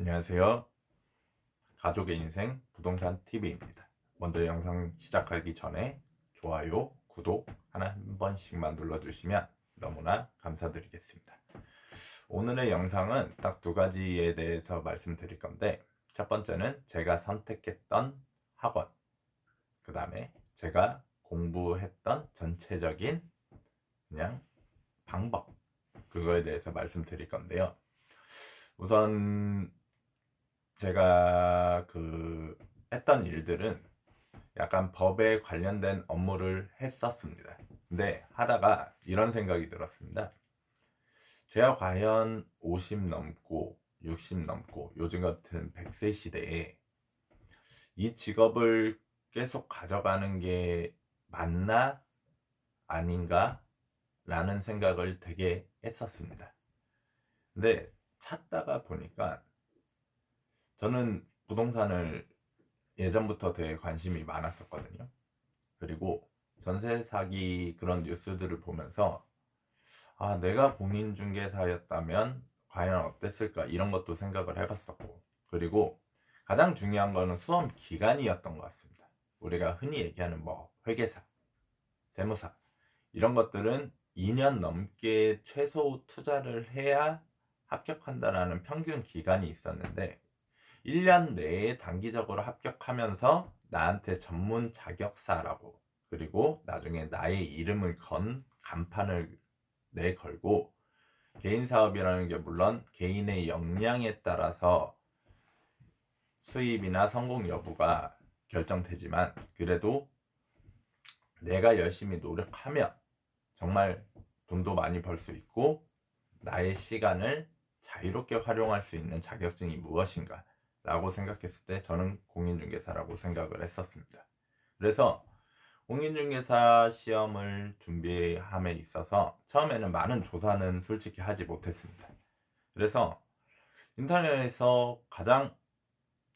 안녕하세요. 가족의 인생 부동산 TV입니다. 먼저 영상 시작하기 전에 좋아요, 구독 하나 한 번씩만 눌러주시면 너무나 감사드리겠습니다. 오늘의 영상은 딱 두 가지에 대해서 말씀드릴 건데 첫 번째는 제가 선택했던 학원 그 다음에 제가 공부했던 전체적인 그냥 방법 그거에 대해서 말씀드릴 건데요. 우선 제가 그 했던 일들은 약간 법에 관련된 업무를 했었습니다. 근데 하다가 이런 생각이 들었습니다. 제가 과연 50 넘고 60 넘고 요즘 같은 100세 시대에 이 직업을 계속 가져가는 게 맞나 아닌가 라는 생각을 되게 했었습니다. 근데 찾다가 보니까 저는 부동산을 예전부터 되게 관심이 많았었거든요. 그리고 전세 사기 그런 뉴스들을 보면서 아, 내가 공인중개사였다면 과연 어땠을까 이런 것도 생각을 해봤었고 그리고 가장 중요한 거는 수험 기간이었던 것 같습니다. 우리가 흔히 얘기하는 뭐 회계사, 세무사 이런 것들은 2년 넘게 최소 투자를 해야 합격한다라는 평균 기간이 있었는데 1년 내에 단기적으로 합격하면서 나한테 전문 자격사라고 그리고 나중에 나의 이름을 건 간판을 내걸고 개인 사업이라는 게 물론 개인의 역량에 따라서 수입이나 성공 여부가 결정되지만 그래도 내가 열심히 노력하면 정말 돈도 많이 벌 수 있고 나의 시간을 자유롭게 활용할 수 있는 자격증이 무엇인가 라고 생각했을 때 저는 공인중개사라고 생각을 했었습니다. 그래서 공인중개사 시험을 준비함에 있어서 처음에는 많은 조사는 솔직히 하지 못했습니다. 그래서 인터넷에서 가장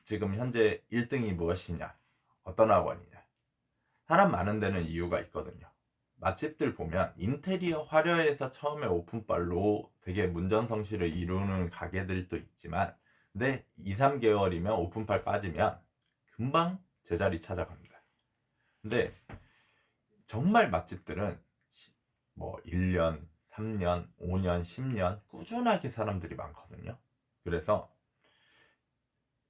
지금 현재 1등이 무엇이냐, 어떤 학원이냐. 사람 많은 데는 이유가 있거든요. 맛집들 보면 인테리어 화려해서 처음에 오픈빨로 되게 문전성시를 이루는 가게들도 있지만 근데 2, 3개월이면 오픈빨 빠지면 금방 제자리 찾아갑니다. 근데 정말 맛집들은 뭐 1년, 3년, 5년, 10년 꾸준하게 사람들이 많거든요. 그래서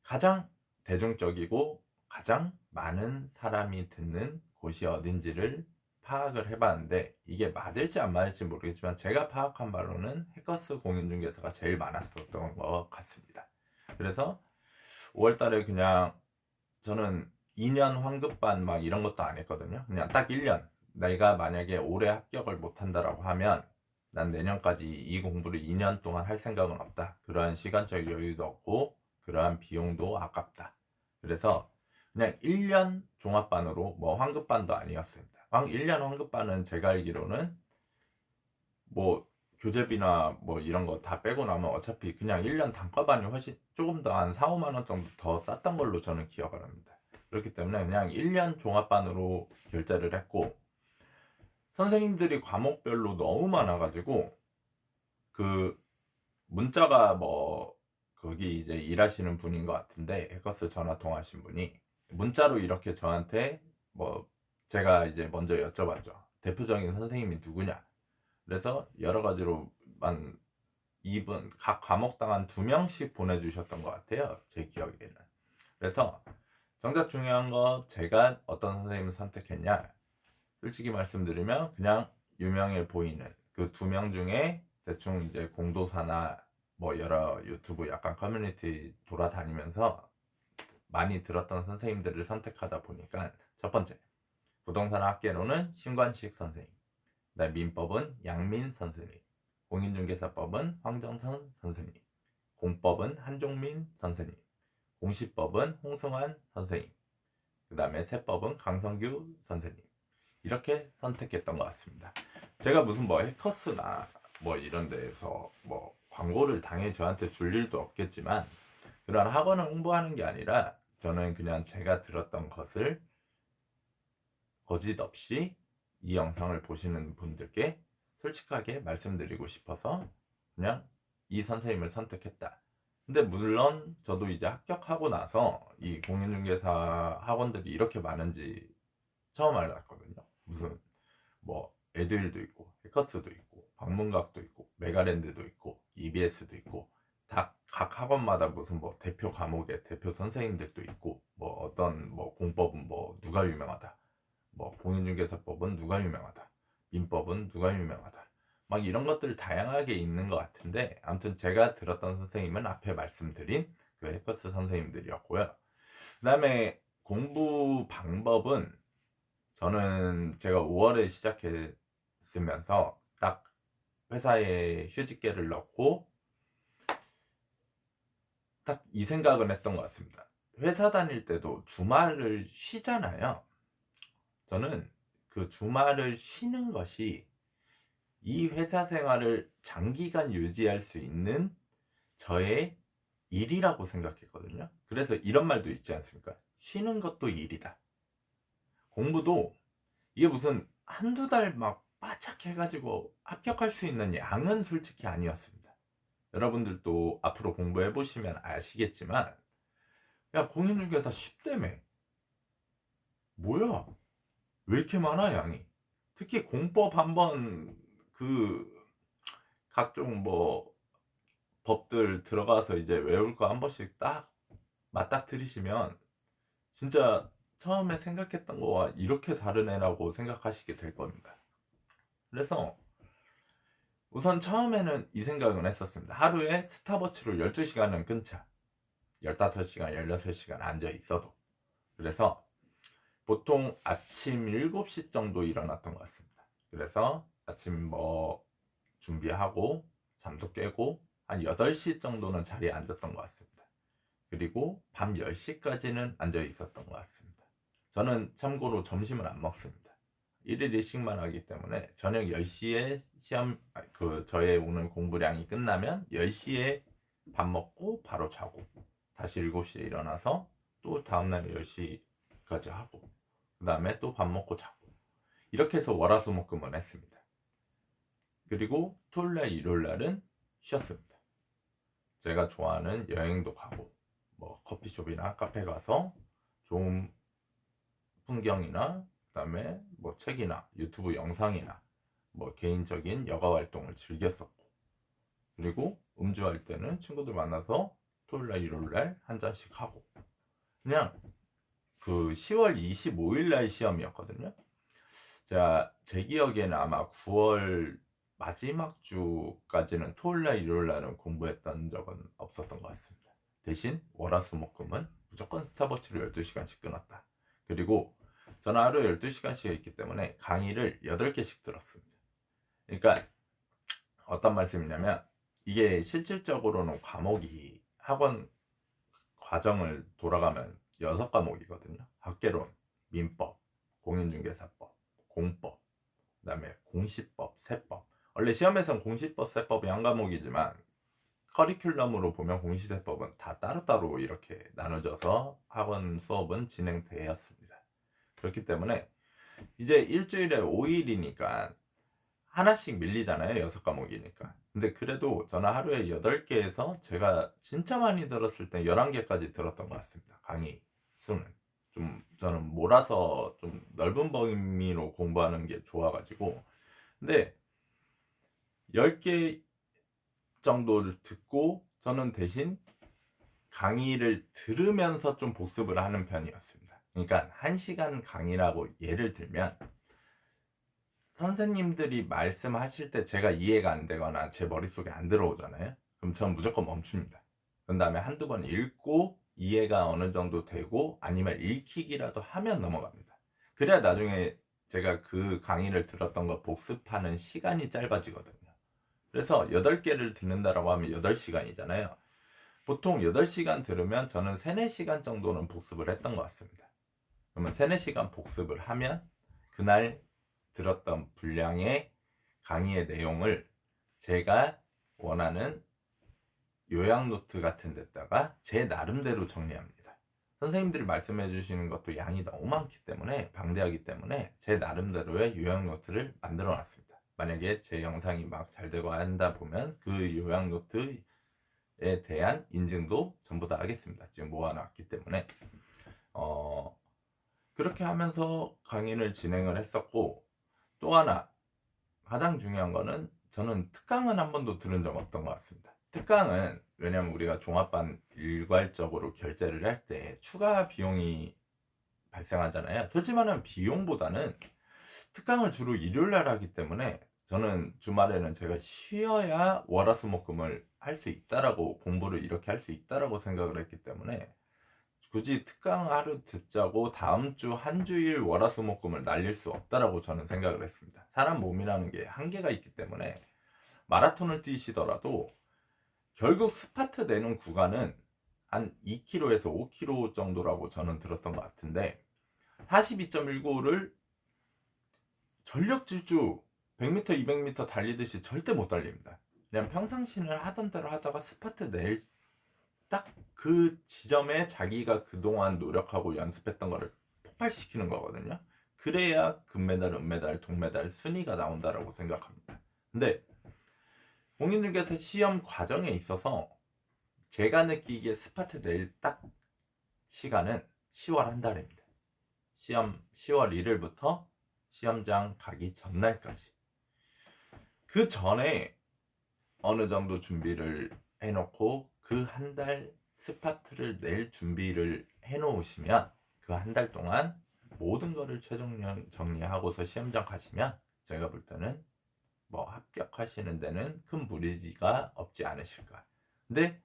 가장 대중적이고 가장 많은 사람이 듣는 곳이 어딘지를 파악을 해봤는데 이게 맞을지 안 맞을지 모르겠지만 제가 파악한 바로는 해커스 공인중개사가 제일 많았었던 것 같습니다. 그래서 5월 달에 그냥 저는 2년 환급반 막 이런 것도 안 했거든요. 그냥 딱 1년. 내가 만약에 올해 합격을 못 한다라고 하면 난 내년까지 이 공부를 2년 동안 할 생각은 없다. 그러한 시간적 여유도 없고 그러한 비용도 아깝다. 그래서 그냥 1년 종합반으로 뭐 환급반도 아니었습니다. 황 1년 환급반은 제가 알기로는 뭐 교재비나 뭐 이런 거 다 빼고 나면 어차피 그냥 1년 단과반이 훨씬 조금 더 한 4, 5만 원 정도 더 쌌던 걸로 저는 기억을 합니다. 그렇기 때문에 그냥 1년 종합반으로 결제를 했고 선생님들이 과목별로 너무 많아가지고 그 문자가 뭐 거기 이제 일하시는 분인 것 같은데 해커스 전화 통하신 분이 문자로 이렇게 저한테 뭐 제가 이제 먼저 여쭤봤죠. 대표적인 선생님이 누구냐? 그래서 여러 가지로만 2분 각 과목당 한 두 명씩 보내주셨던 것 같아요. 제 기억에는. 그래서 정작 중요한 거 제가 어떤 선생님을 선택했냐? 솔직히 말씀드리면 그냥 유명해 보이는 그 두 명 중에 대충 이제 공도사나 뭐 여러 유튜브 약간 커뮤니티 돌아다니면서 많이 들었던 선생님들을 선택하다 보니까 첫 번째 부동산 학계로는 신관식 선생님 그다음 민법은 양민 선생님 공인중개사법은 황정선 선생님 공법은 한종민 선생님 공시법은 홍승환 선생님 그 다음에 세법은 강성규 선생님. 이렇게 선택했던 것 같습니다. 제가 무슨 뭐 해커스나 뭐 이런 데에서 뭐 광고를 당연히 저한테 줄 일도 없겠지만 그런 학원을 홍보하는 게 아니라 저는 그냥 제가 들었던 것을 거짓 없이 이 영상을 보시는 분들께 솔직하게 말씀드리고 싶어서 그냥 이 선생님을 선택했다. 근데 물론 저도 이제 합격하고 나서 이 공인중개사 학원들이 이렇게 많은지 처음 알았거든요. 무슨 뭐 에듀일도 있고 해커스도 있고 방문각도 있고 메가랜드도 있고 EBS도 있고 다 각 학원마다 무슨 뭐 대표 과목의 대표 선생님들도 있고 뭐 어떤 뭐 공법은 뭐 누가 유명하다 뭐 공인중개사법은 누가 유명하다 민법은 누가 유명하다 막 이런 것들 다양하게 있는 것 같은데 아무튼 제가 들었던 선생님은 앞에 말씀드린 그 해커스 선생님들이었고요 그 다음에 공부 방법은 저는 제가 5월에 시작했으면서 딱 회사에 휴직계를 넣고 딱 이 생각을 했던 것 같습니다. 회사 다닐 때도 주말을 쉬잖아요. 저는 그 주말을 쉬는 것이 이 회사 생활을 장기간 유지할 수 있는 저의 일이라고 생각했거든요. 그래서 이런 말도 있지 않습니까? 쉬는 것도 일이다. 공부도 이게 무슨 한두 달막 바짝 해가지고 합격할 수 있는 양은 솔직히 아니었습니다. 여러분들도 앞으로 공부해 보시면 아시겠지만 야 공인중개사 쉽다며 뭐야 왜 이렇게 많아 양이 특히 공법 한번 그 각종 뭐 법들 들어가서 이제 외울 거 한 번씩 딱 맞닥뜨리시면 진짜 처음에 생각했던 거와 이렇게 다른 애라고 생각하시게 될 겁니다. 그래서 우선 처음에는 이 생각은 했었습니다. 하루에 스타버치를 12시간은 끊자. 15시간, 16시간 앉아 있어도. 그래서 보통 아침 7시 정도 일어났던 것 같습니다. 그래서 아침 뭐 준비하고 잠도 깨고 한 8시 정도는 자리에 앉았던 것 같습니다. 그리고 밤 10시까지는 앉아 있었던 것 같습니다. 저는 참고로 점심을 안 먹습니다. 1일 1식만 하기 때문에 저녁 10시에 시험 아, 그 저의 오늘 공부량이 끝나면 10시에 밥 먹고 바로 자고 다시 7시에 일어나서 또 다음날 10시까지 하고 그 다음에 또 밥 먹고 자고 이렇게 해서 월화수목금을 했습니다. 그리고 토요일날 일요일날은 쉬었습니다. 제가 좋아하는 여행도 가고 뭐 커피숍이나 카페 가서 좋은 풍경이나 그다음에 뭐 책이나 유튜브 영상이나 뭐 개인적인 여가 활동을 즐겼었고 그리고 음주할 때는 친구들 만나서 토요일날 일요일날 한 잔씩 하고 그냥 그 10월 25일 날 시험이었거든요. 제가 제 기억에는 아마 9월 마지막 주까지는 토요일 날 일요일 날은 공부했던 적은 없었던 것 같습니다. 대신 월화수목금은 무조건 스타버치를 12시간씩 끊었다. 그리고 저는 하루에 12시간씩 있기 때문에 강의를 8개씩 들었습니다. 그러니까 어떤 말씀이냐면 이게 실질적으로는 과목이 학원 과정을 돌아가면 6과목이거든요. 학계론, 민법, 공인중개사법, 공법, 그 다음에 공시법, 세법. 원래 시험에선 공시법, 세법이 한 과목이지만 커리큘럼으로 보면 공시세법은 다 따로따로 이렇게 나눠져서 학원 수업은 진행되었습니다. 그렇기 때문에 이제 일주일에 5일이니까 하나씩 밀리잖아요. 여섯 과목이니까. 근데 그래도 저는 하루에 8개에서 제가 진짜 많이 들었을 때 11개까지 들었던 것 같습니다. 강의 수는. 좀 저는 몰아서 좀 넓은 범위로 공부하는 게 좋아가지고. 근데 10개 정도를 듣고 저는 대신 강의를 들으면서 좀 복습을 하는 편이었습니다. 그러니까 한 시간 강의라고 예를 들면 선생님들이 말씀하실 때 제가 이해가 안 되거나 제 머릿속에 안 들어오잖아요. 그럼 전 무조건 멈춥니다. 그 다음에 한두 번 읽고 이해가 어느 정도 되고 아니면 읽히기라도 하면 넘어갑니다. 그래야 나중에 제가 그 강의를 들었던 거 복습하는 시간이 짧아지거든요. 그래서 8개를 듣는다라고 하면 8시간이잖아요. 보통 8시간 들으면 저는 3, 4시간 정도는 복습을 했던 것 같습니다. 그러면 3, 4시간 복습을 하면 그날 들었던 분량의 강의의 내용을 제가 원하는 요약 노트 같은 데다가 제 나름대로 정리합니다. 선생님들이 말씀해 주시는 것도 양이 너무 많기 때문에 방대하기 때문에 제 나름대로의 요약 노트를 만들어 놨습니다. 만약에 제 영상이 막 잘 되고 한다 보면 그 요약 노트에 대한 인증도 전부 다 하겠습니다. 지금 모아놨기 때문에 어 그렇게 하면서 강의를 진행을 했었고 또 하나 가장 중요한 거는 저는 특강은 한 번도 들은 적 없던 것 같습니다. 특강은 왜냐면 우리가 종합반 일괄적으로 결제를 할 때 추가 비용이 발생하잖아요. 솔직히 말하면 비용보다는 특강을 주로 일요일 날 하기 때문에 저는 주말에는 제가 쉬어야 월화수목금을 할 수 있다라고 공부를 이렇게 할 수 있다라고 생각을 했기 때문에 굳이 특강 하루 듣자고 다음 주 한 주일 월화수목금을 날릴 수 없다라고 저는 생각을 했습니다. 사람 몸이라는 게 한계가 있기 때문에 마라톤을 뛰시더라도 결국 스파트 내는 구간은 한 2km에서 5km 정도라고 저는 들었던 것 같은데 42.19를 전력 질주 100m, 200m 달리듯이 절대 못 달립니다. 그냥 평상시는 하던 대로 하다가 스파트 낼 딱 그 지점에 자기가 그동안 노력하고 연습했던 거를 폭발시키는 거거든요. 그래야 금메달, 은메달, 동메달 순위가 나온다라고 생각합니다. 근데 공인중개사 시험 과정에 있어서 제가 느끼기에 스파트 낼딱 시간은 10월 한 달입니다. 시험 10월 1일부터 시험장 가기 전날까지. 그 전에 어느 정도 준비를 해놓고 그 한 달 스파트를 낼 준비를 해놓으시면 그 한 달 동안 모든 거를 최종 연- 정리하고서 시험장 가시면 제가 볼 때는 뭐 합격하시는 데는 큰 무리가 없지 않으실까. 근데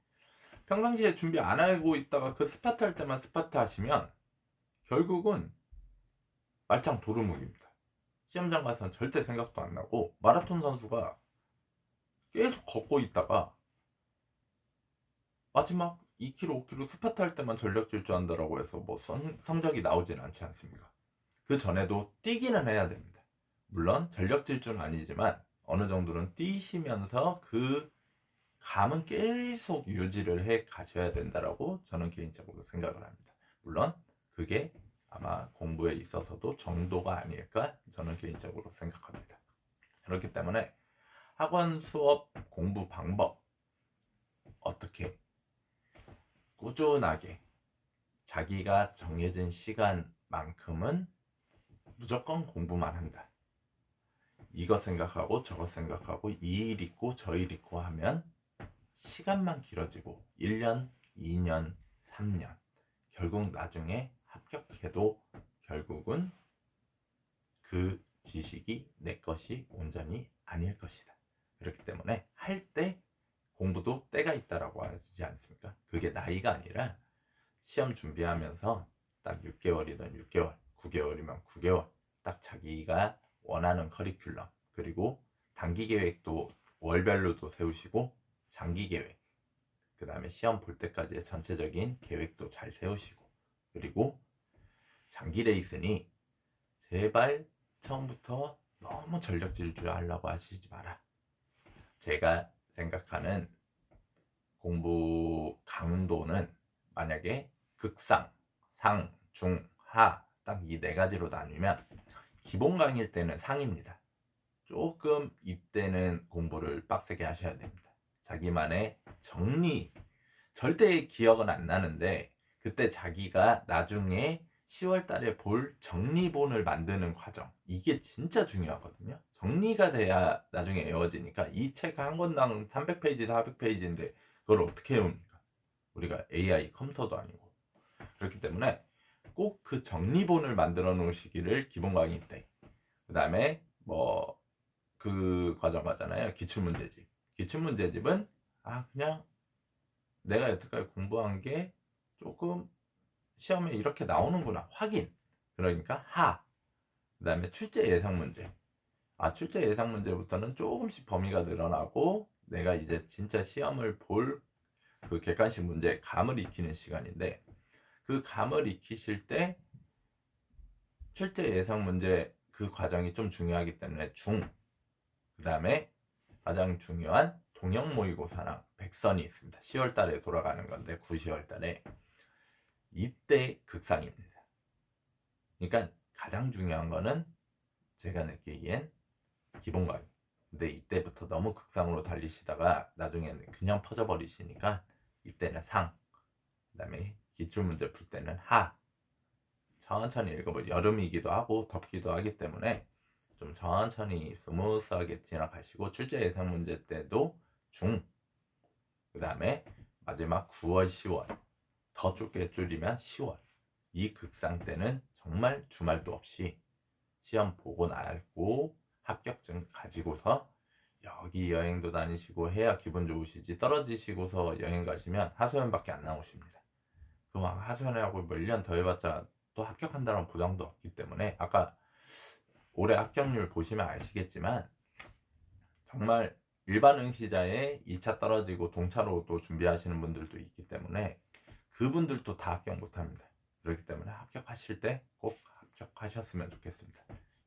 평상시에 준비 안 하고 있다가 그 스파트 할 때만 스파트 하시면 결국은 말짱 도루묵입니다. 시험장 가서는 절대 생각도 안 나고 마라톤 선수가 계속 걷고 있다가 마지막 2km, 5km 스파트 할 때만 전력 질주 한다라고 해서 뭐 성, 성적이 나오진 않지 않습니까? 그 전에도 뛰기는 해야 됩니다. 물론 전력 질주는 아니지만 어느 정도는 뛰시면서 그 감은 계속 유지를 해 가셔야 된다라고 저는 개인적으로 생각을 합니다. 물론 그게 아마 공부에 있어서도 정도가 아닐까 저는 개인적으로 생각합니다. 그렇기 때문에 학원 수업 공부 방법 어떻게 꾸준하게 자기가 정해진 시간만큼은 무조건 공부만 한다. 이거 생각하고 저거 생각하고 이 일 있고 저 일 있고 하면 시간만 길어지고 1년, 2년, 3년 결국 나중에 합격해도 결국은 그 지식이 내 것이 온전히 아닐 것이다. 그렇기 때문에 할 때 공부도 때가 있다라고 하지 않습니까? 그게 나이가 아니라 시험 준비하면서 딱 6개월이든 6개월, 9개월이면 9개월 딱 자기가 원하는 커리큘럼 그리고 단기 계획도 월별로도 세우시고 장기 계획 그 다음에 시험 볼 때까지의 전체적인 계획도 잘 세우시고 그리고 장기 레이스니 제발 처음부터 너무 전력 질주하려고 하시지 마라. 제가 생각하는 공부 강도는 만약에 극상, 상, 중, 하 딱 이 네 가지로 나뉘면 기본 강의일 때는 상입니다. 조금 이때는 공부를 빡세게 하셔야 됩니다. 자기만의 정리 절대 기억은 안 나는데 그때 자기가 나중에 10월 달에 볼 정리본을 만드는 과정 이게 진짜 중요하거든요. 정리가 돼야 나중에 외워지니까 이 책 한 권당 300페이지, 400페이지인데 그걸 어떻게 외웁니까? 우리가 AI 컴퓨터도 아니고 그렇기 때문에 꼭 그 정리본을 만들어 놓으시기를 기본 강의 때. 그 다음에 뭐 그 과정 가잖아요. 기출 문제집. 기출 문제집은 아 그냥 내가 여태까지 공부한 게 조금 시험에 이렇게 나오는구나 확인. 그러니까 하. 그 다음에 출제 예상 문제. 아 출제 예상 문제부터는 조금씩 범위가 늘어나고 내가 이제 진짜 시험을 볼 그 객관식 문제 감을 익히는 시간인데 그 감을 익히실 때 출제 예상 문제 그 과정이 좀 중요하기 때문에 중. 그 다음에 가장 중요한 동형 모의고사랑 백선이 있습니다. 10월 달에 돌아가는 건데 9, 10월 달에 이때 극상입니다. 그러니까 가장 중요한 거는 제가 느끼기엔 기본 강의. 근데 이때부터 너무 극상으로 달리시다가 나중에는 그냥 퍼져버리시니까 이때는 상, 그다음에 기출 문제 풀 때는 하. 천천히 읽어보. 여름이기도 하고 덥기도 하기 때문에 좀 천천히 스무스하게 지나가시고 출제 예상 문제 때도 중. 그 다음에 마지막 9월, 10월 더 좁게 줄이면 10월. 이 극상 때는 정말 주말도 없이 시험 보고 나고 합격증 가지고서 여기 여행도 다니시고 해야 기분 좋으시지 떨어지시고서 여행 가시면 하소연밖에 안 나오십니다. 그막 하소연하고 뭐 1년 더 해봤자 또 합격한다는 보장도 없기 때문에 아까 올해 합격률 보시면 아시겠지만 정말 일반 응시자의 2차 떨어지고 동차로도 준비하시는 분들도 있기 때문에 그분들도 다 합격 못합니다. 그렇기 때문에 합격하실 때 꼭 합격하셨으면 좋겠습니다.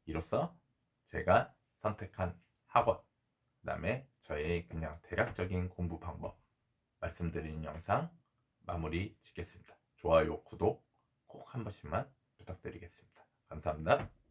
이로써 제가 선택한 학원, 그 다음에 저의 그냥 대략적인 공부 방법 말씀드린 영상 마무리 짓겠습니다. 좋아요, 구독 꼭 한 번씩만 부탁드리겠습니다. 감사합니다.